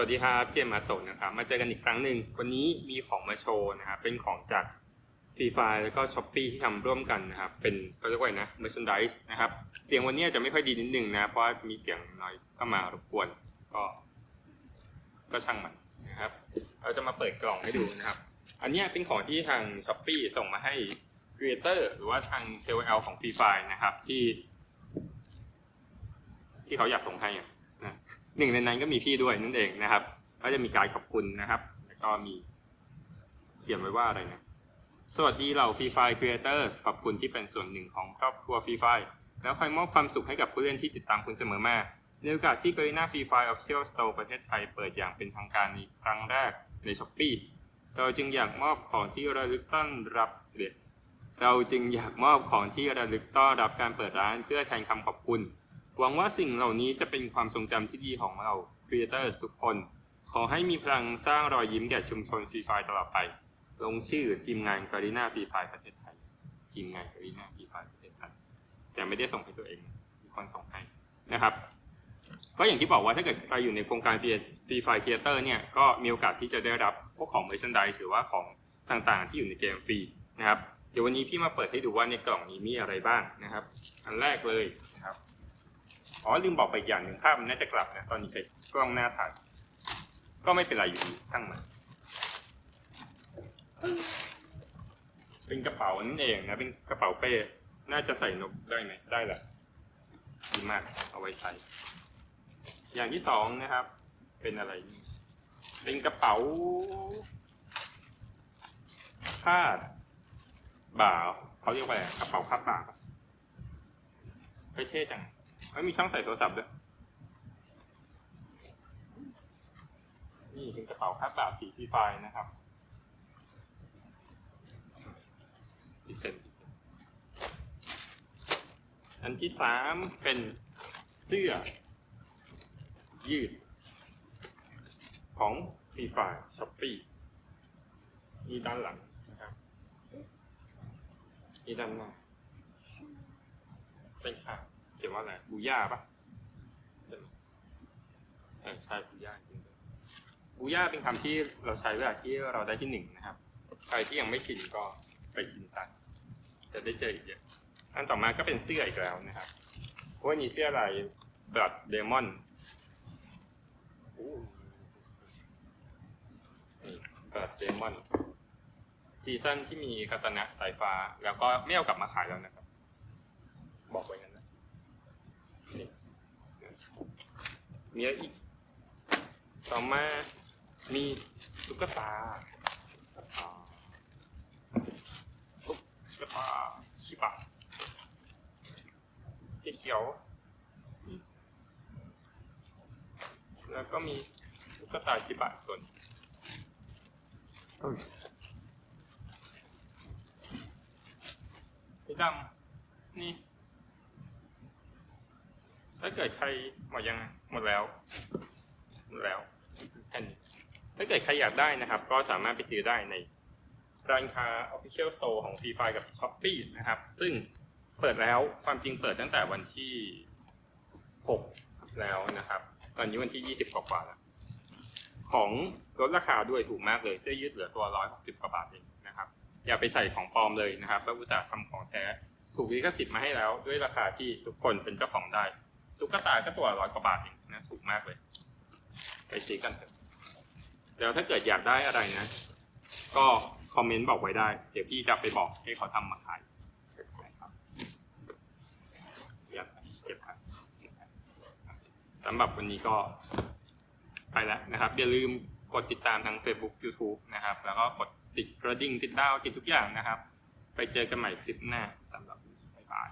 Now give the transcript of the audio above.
วัสดีครับเจมส์มาโตนะครับ มาเจอกันอีกครั้งหนึ่ง วันนี้มีของมาโชว์นะครับ เป็นของจากฟรีไฟแล้วก็ช้อปปีที่ทำร่วมกันนะครับ เป็นเขาเรียกว่าไงนะ merchandise นะครับ เสียงวันนี้จะไม่ค่อยดีนิดนึงนะ เพราะมีเสียง noise เข้ามารบกวน ก็ ก็ช่างมันนะครับ เราจะมาเปิดกล่องให้ดูนะครับ อันนี้เป็นของที่ทางช้อปปีส่งมาให้ Creator หรือว่าทาง KOL ของ Free Fire นะครับที่ ที่เขาอยากส่งให้นะ หนึ่งในนั้นก็มีพี่ด้วยนั่นเองนะครับ ก็จะมีการขอบคุณนะครับ แล้วก็มีเขียนไว้ว่าอะไรนะ สวัสดีเหล่า Free Fire Creators ขอบคุณที่เป็นส่วนหนึ่งของครอบครัว Free Fire แล้วคอยมอบความสุขให้กับผู้เล่นที่ติดตามคุณเสมอมาในโอกาสที่ Garena Free Fire Official Store ประเทศไทยเปิดอย่างเป็นทางการในครั้งแรกใน Shopee เราจึงอยากมอบของที่ระลึกต้อนรับเด็ดเราจึงอยากมอบของที่ระลึกต้อนรับการเปิดร้านเพื่อแทนคำขอบคุณ หวังว่าสิ่งเหล่านี้จะเป็นความทรงจำที่ดีของเรา Creators ทุกคน ขอให้มีพลังสร้างรอยยิ้มแก่ชุมชนฟรีไฟตลอดไป ลงชื่อทีมงานการีนาฟรีไฟประเทศไทย ทีมงานการีนาฟรีไฟประเทศไทย แต่ไม่ได้ส่งให้ตัวเอง มีคนส่งให้นะครับ ก็อย่างที่บอกว่าถ้าเกิดใครอยู่ในโครงการฟรีไฟครีเทเตอร์เนี่ยก็มีโอกาสที่จะได้รับพวกของเมอร์ชันไดหรือว่าของต่างๆ ที่อยู่ในเกมฟรีนะครับ เดี๋ยววันนี้พี่มาเปิดให้ดูว่าในกล่องนี้มีอะไรบ้างนะครับ อันแรกเลยนะครับ อ๋อลืมบอกไปอย่างหนึ่งภาพมันน่าจะกลับนะตอนนี้ใช้กล้องหน้าถ่ายก็ไม่เป็นไรอยู่ดีช่างมันเป็นกระเป๋านั่นเองนะเป็นกระเป๋าเป้น่าจะใส่นกได้ไหมได้แหละดีมากเอาไว้ใส่อย่างที่สองนะครับ เป็นอะไร เป็นกระเป๋าคาดบ่าเขาเรียกว่าอะไรกระเป๋าคาดบ่าเฮ้ยเท่จัง ไม่มีช่องใส่โทรศัพท์ด้วย นี่เป็นกระเป๋าคาดบ่าสีฟรีไฟล์นะครับดิเซนอันที่สามเป็นเสื้อ ยืด ของฟรีไฟช้อปปี้นี่ด้านหลังนะครับนี่ด้านหน้าเป็นค่ะ เขียนว่าอะไรบูย่าปะใช่ไหมเออใช่บูย่าจริงๆบูย่าเป็นคำที่เราใช้เวลาที่เราได้ที่หนึ่งนะครับ ใครที่ยังไม่ชินก็ไปชินกันจะได้เจออีกเยอะอันต่อมาก็เป็นเสื้ออีกแล้วนะครับว่านี่เสื้อลายบลัดเดมอนบลัดเดมอนซีซั่นที่มีคาตานะสายฟ้า แล้วก็ไม่เอากลับมาขายแล้วนะครับ บอกไว้งั้นนะนี่ มีอะไรอีก ต่อมามีตุ๊กตาตุ๊กตาตุ๊กตาชิบะสีเขียว แล้วก็มีตุ๊กตาชิบะส่วนเอ้ยสีดำนี่ ถ้าเกิดใครหมดยังหมดแล้วหมดแล้วแค่นถ้าเกิดใครอยากได้นะครับ ก็สามารถไปซื้อได้ในร้านค้า Official Store ของ Free Fire กับ Shopee นะครับ ซึ่งเปิดแล้วความจริงเปิดตั้งแต่วันที่ 6 แล้วนะครับ ตอนนี้วันที่ 20 กว่าๆแล้วของลดราคาด้วยถูกมากเลยเสื้อยืดเหลือตัว 160 กว่าบาทเองนะครับ อย่าไปใส่ของปลอมเลยนะครับแล้วอุตสาห์ทำของแท้ถูกลิขสิทธิ์มาให้แล้ว ด้วยราคาที่ทุกคนเป็นเจ้าของได้ ตุ๊กตาก็ตัวร้อยกว่าบาทเองนะถูกมากเลย ไปซื้อกันเถอะแล้วถ้าเกิดอยากได้อะไรนะ ก็คอมเมนต์บอกไว้ได้ เดี๋ยวพี่จะไปบอกให้เขาทำมาขายนะครับเก็บครับสำหรับวันนี้ก็ไปแล้วนะครับ อย่าลืมกดติดตามทาง Facebook YouTube นะครับ แล้วก็กดติดกระดิ่งติดดาวติดทุกอย่างนะครับ ไปเจอกันใหม่คลิปหน้าสำหรับบ๊ายบาย